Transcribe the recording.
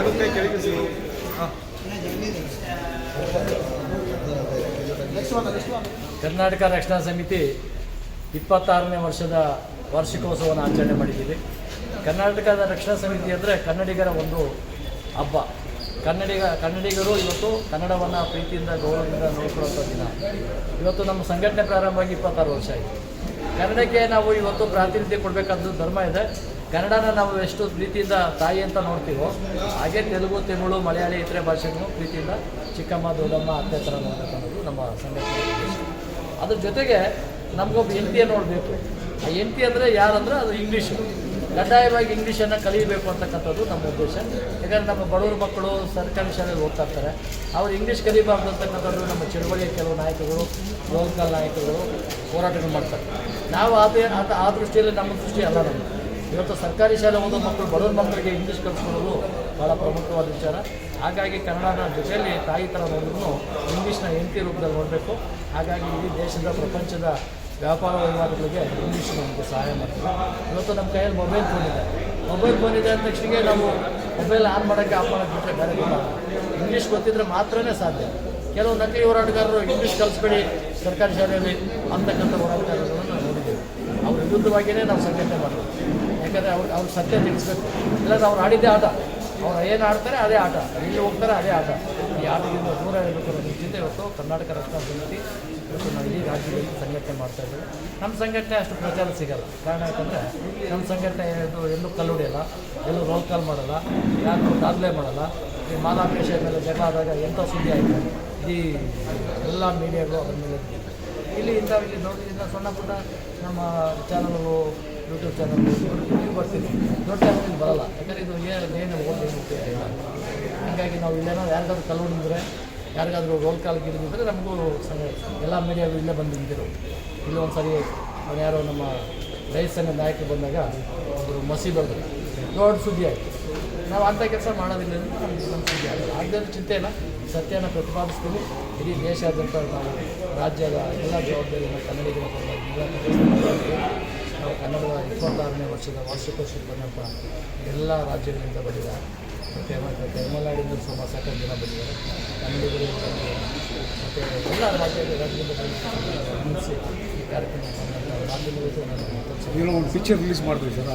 ಆಗುತ್ತೆ ಕೆಳಗೆ ಕರ್ನಾಟಕ ರಕ್ಷಣಾ ಸಮಿತಿ ಇಪ್ಪತ್ತಾರನೇ ವರ್ಷದ ವಾರ್ಷಿಕೋತ್ಸವವನ್ನು ಆಚರಣೆ ಮಾಡಿದ್ದೀವಿ. ಕರ್ನಾಟಕದ ರಕ್ಷಣಾ ಸಮಿತಿ ಅಂದರೆ ಕನ್ನಡಿಗರ ಒಂದು ಹಬ್ಬ. ಕನ್ನಡಿಗ, ಕನ್ನಡಿಗರು ಇವತ್ತು ಕನ್ನಡವನ್ನು ಪ್ರೀತಿಯಿಂದ ಗೌರವದಿಂದ ನೋಡ್ಕೊಳ್ಳುವಂಥ ದಿನ. ಇವತ್ತು ನಮ್ಮ ಸಂಘಟನೆ ಪ್ರಾರಂಭವಾಗಿ ಇಪ್ಪತ್ತಾರು ವರ್ಷ ಆಯಿತು. ಕನ್ನಡಕ್ಕೆ ನಾವು ಇವತ್ತು ಪ್ರಾತಿನಿಧ್ಯ ಕೊಡಬೇಕಾದ ಧರ್ಮ ಇದೆ. ಕನ್ನಡನ ನಾವು ಎಷ್ಟು ಪ್ರೀತಿಯಿಂದ ತಾಯಿ ಅಂತ ನೋಡ್ತೀವೋ, ಹಾಗೆ ತೆಲುಗು, ತಮಿಳು, ಮಲಯಾಳಿ ಇತರೆ ಭಾಷೆಗೂ ಪ್ರೀತಿಯಿಂದ ಚಿಕ್ಕಮ್ಮ, ದೊಡ್ಡಮ್ಮ, ಅತ್ತೆ ಥರ ನೋಡಬೇಕು ಅನ್ನೋದು ನಮ್ಮ ಸಂಘಟನೆ. ಅದ್ರ ಜೊತೆಗೆ ನಮಗೊಬ್ಬ ಹೆಂಡತಿಯನ್ನು ನೋಡಬೇಕು. ಆ ಹೆಂಡತಿ ಅಂದರೆ ಯಾರಂದ್ರೆ ಅದು ಇಂಗ್ಲೀಷು. ಕಡ್ಡಾಯವಾಗಿ ಇಂಗ್ಲೀಷನ್ನು ಕಲಿಯಬೇಕು ಅಂತಕ್ಕಂಥದ್ದು ನಮ್ಮ ಉದ್ದೇಶ. ಯಾಕಂದರೆ ನಮ್ಮ ಬಡವರ ಮಕ್ಕಳು ಸರ್ಕಾರಿ ಶಾಲೆಯಲ್ಲಿ ಓದ್ತಾ ಇರ್ತಾರೆ. ಅವ್ರು ಇಂಗ್ಲೀಷ್ ಕಲಿಬಾರ್ದು ಅಂತಕ್ಕಂಥದ್ದು ನಮ್ಮ ಚಳವಳಿಯ ಕೆಲವು ನಾಯಕರು, ಲೋಕಲ್ ನಾಯಕರು ಹೋರಾಟಗಳು ಮಾಡ್ತಾರೆ. ನಾವು ಅದೇ ಆ ದೃಷ್ಟಿಯಲ್ಲಿ ನಮ್ಮ ದೃಷ್ಟಿ ಅಲ್ಲ ನಮ್ಮದು ಇವತ್ತು ಸರ್ಕಾರಿ ಶಾಲೆ ಓದೋ ಮಕ್ಕಳು, ಬಡವರ ಮಕ್ಕಳಿಗೆ ಇಂಗ್ಲೀಷ್ ಕಲಿಸ್ಕೊಡೋದು ಭಾಳ ಪ್ರಮುಖವಾದ ವಿಚಾರ. ಹಾಗಾಗಿ ಕನ್ನಡನ ಜೊತೆಯಲ್ಲಿ ತಾಯಿ ಥರ ನೋಡಿದ್ರು ಇಂಗ್ಲೀಷ್ನ ಹೆಂಡತಿ ರೂಪದಲ್ಲಿ ನೋಡಬೇಕು. ಹಾಗಾಗಿ ಇಡೀ ದೇಶದ, ಪ್ರಪಂಚದ ವ್ಯಾಪಾರ ವಹಿವಾಟುಗಳಿಗೆ ಇಂಗ್ಲೀಷ್ ನಮಗೆ ಸಹಾಯ ಮಾಡ್ತದೆ ಇವತ್ತು ನಮ್ಮ ಕೈಯಲ್ಲಿ ಮೊಬೈಲ್ ಫೋನ್ ಇದೆ. ಮೊಬೈಲ್ ಫೋನ್ ಇದೆ ಅಂದ ತಕ್ಷಣ ನಾವು ಮೊಬೈಲ್ ಆನ್ ಮಾಡೋಕ್ಕೆ ಆಫ್ ಮಾಡೋಕ್ಕೆ ಬಿಟ್ಟರೆ ಬೇರೆ ಇಂಗ್ಲೀಷ್ ಗೊತ್ತಿದ್ರೆ ಮಾತ್ರನೇ ಸಾಧ್ಯ. ಕೆಲವು ನಕಲಿ ಹೋರಾಟಗಾರರು ಇಂಗ್ಲೀಷ್ ಕಲಿಸ್ಬೇಡಿ ಸರ್ಕಾರಿ ಶಾಲೆಯಲ್ಲಿ ಅಂತಕ್ಕಂಥ ಹೋರಾಟಗಾರರನ್ನು ನಾವು ನೋಡಿದ್ದೇವೆ. ಅವ್ರ ವಿರುದ್ಧವಾಗಿಯೇ ನಾವು ಸಂಘಟನೆ ಮಾಡಬೇಕು. ಯಾಕಂದರೆ ಅವ್ರು ಅವ್ರು ಸತ್ಯ ತಿಳಿಸ್ಬೇಕು. ಇಲ್ಲಾಂದ್ರೆ ಅವ್ರು ಆಡಿದ್ದೇ ಆಟ. ಅವ್ರು ಏನು ಆಡ್ತಾರೆ ಅದೇ ಆಟ. ಎಲ್ಲಿ ಹೋಗ್ತಾರೆ ಅದೇ ಆಟ. ಈ ಆಟದಿಂದ ದೂರ ಇರಬೇಕು ಅನ್ನೋ ನಿಶ್ಚಿತ ಇವತ್ತು ಕರ್ನಾಟಕ ರಕ್ಷಣಾ ಸಮಿತಿ ಇವತ್ತು ನಾವು ಇಡೀ ರಾಜ್ಯದಲ್ಲಿ ಸಂಘಟನೆ ಮಾಡ್ತಾ ಇದ್ದೀವಿ. ನಮ್ಮ ಸಂಘಟನೆ ಅಷ್ಟು ಪ್ರಚಾರ ಸಿಗಲ್ಲ. ಕಾರಣ ಯಾಕಂದರೆ ನಮ್ಮ ಸಂಘಟನೆ ಇದು ಎಲ್ಲೂ ಕಲ್ಲುಡಿಯಲ್ಲ ಎಲ್ಲೂ ರೋಲ್ ಕಾಲ್ ಮಾಡಲ್ಲ ಯಾರು ದಾಖಲೆ ಮಾಡಲ್ಲ. ಈ ಮಾಲಾಪೇಶ ಮೇಲೆ ಜಗ ಆದಾಗ ಎಂಥ ಸುದ್ದಿ ಆಯಿತು? ಈ ಎಲ್ಲ ಮೀಡಿಯಾಗಳು ಅದ್ರ ಮೇಲೆ ಇಲ್ಲಿ ಇಂಥ ಇಲ್ಲಿ ನೋಡಿ ಸಣ್ಣ ಪುಟ್ಟ ನಮ್ಮ ಚಾನಲ್ಗಳು ಯೂಟ್ಯೂಬ್ ಚಾನಲ್ ಇಲ್ಲಿ ಬರ್ತೀವಿ ದೊಡ್ಡ ಚಾನಲ್ ಬರಲ್ಲ. ಯಾಕಂದರೆ ಇದು ಏನು ಏನು ಓದಿ ಏನು ಇಲ್ಲ. ಹಾಗಾಗಿ ನಾವು ಇಲ್ಲೇನೋ ಯಾರಿಗಾದ್ರೂ ಕಲ್ಲು ಹೊಡೆದಿದ್ರೆ ಯಾರಿಗಾದ್ರೂ ರೋಲ್ ಕಾಲ್ ಗಿಡಿದ್ರೆ ನಮಗೂ ಎಲ್ಲ ಮೀಡಿಯಾಗಳು ಇಲ್ಲೇ ಬಂದು ನಿಂತಿರು ಇಲ್ಲಿ ಒಂದು ಸರಿ ಅವ್ನು ಯಾರೋ ನಮ್ಮ ರೈಸ್ ಸಂಗ ನಾಯಕರು ಬಂದಾಗ ಒಬ್ಬರು ಮಸಿ ಬರೆದ್ರು. ದೊಡ್ಡ ಸುದ್ದಿ ಆಯಿತು. ನಾವು ಅಂಥ ಕೆಲಸ ಮಾಡೋದಿಲ್ಲ ನಮ್ಮ ಸುದ್ದಿ ಆಗಲ್ಲ ಆಗದೇ ಚಿಂತೆ ಇಲ್ಲ. ಸತ್ಯನ ಪ್ರತಿಪಾದಿಸ್ತೀವಿ. ಇಡೀ ದೇಶಾದ್ಯಂತ ನಾವು ರಾಜ್ಯದ ಎಲ್ಲ ಜವಾಬ್ದಾರಿಯನ್ನು ಕನ್ನಡಿಗರ ಕನ್ನಡದ ಇಪ್ಪತ್ತಾರನೇ ವರ್ಷದ ವಾರ್ಷಿಕೋತ್ಸವ ಬಂದಪ್ಪ ಎಲ್ಲ ರಾಜ್ಯಗಳಿಂದ ಬಂದಿದ್ದಾರೆ ಮತ್ತು ತಮಿಳುನಾಡಿಂದ ಸುಮಾರು ಸಾಕಷ್ಟು ಜನ ಬಂದಿದ್ದಾರೆ. ಕನ್ನಡಿಗರು ಮತ್ತು ಎಲ್ಲ ರಾಜ್ಯದ ರಾಜ್ಯದಿಂದ ಗಮನಿಸಿ ಈ ಕಾರ್ಯಕ್ರಮ ನಾನು ಪಿಕ್ಚರ್ ರಿಲೀಸ್ ಮಾಡ್ತೀವಿ ಸರ್.